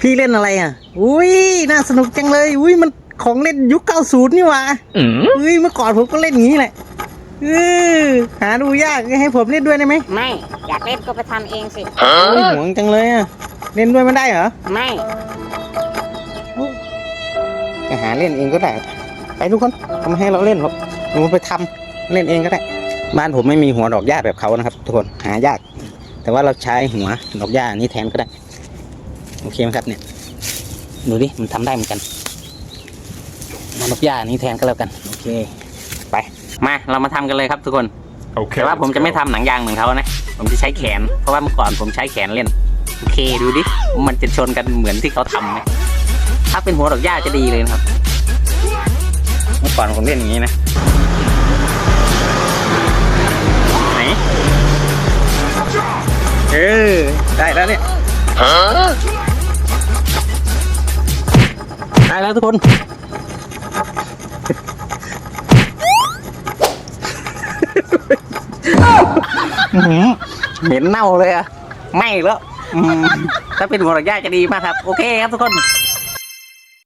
พี่เล่นอะไรอะ อุ้ยน่าสนุกจังเลย อุ้ยมันของเล่นยุค90นี่หว่าอุ้ยเมื่อก่อนผมก็เล่นอย่างนี้แหละเออหาดูยากให้ผมเล่นด้วยได้ไหมไม่ อยากเล่นก็ไปทำเองสิอุ้ยหวงจังเลยอะ เล่นด้วยไม่ได้เหรอ ไม่จะหาเล่นเองก็ได้ ไปทุกคนทำให้เราเล่นหรอกเราไปทำเล่นเองก็ได้ บ้านผมไม่มีหัวดอกหญ้าแบบเขานะครับ ทุกคนหายาก แต่ว่าเราใช้หัวดอกหญ้านี้แทนก็ได้ โอเคไหมครับเนี่ย ดูดิ มันทำได้เหมือนกันมาดอกหญ้านี้แทนก็แล้วกัน โอเค ไป มาเรามาทำกันเลยครับทุกคน Okay. แต่ว่าผม let's จะไม่ go. ทำหนังยางเหมือนเขานะ ผมจะใช้แขน เพราะว่าเมื่อก่อนผมใช้แขนเล่น โอเค ดูดิ มันจะชนกันเหมือนที่เขาทำไหมถ้าเป็นหัวดอกหญ้าจะดีเลยนะครับ เมื่อก่อนผมเล่นอย่างนี้นะไหนเออ ได้แล้วเนี่ย ได้แล้วทุกคนหือเหม็นเน่าเลยอะไม่แล้วถ้าเป็นหัวดอกหญ้าจะดีมากครับ โอเคครับทุกคน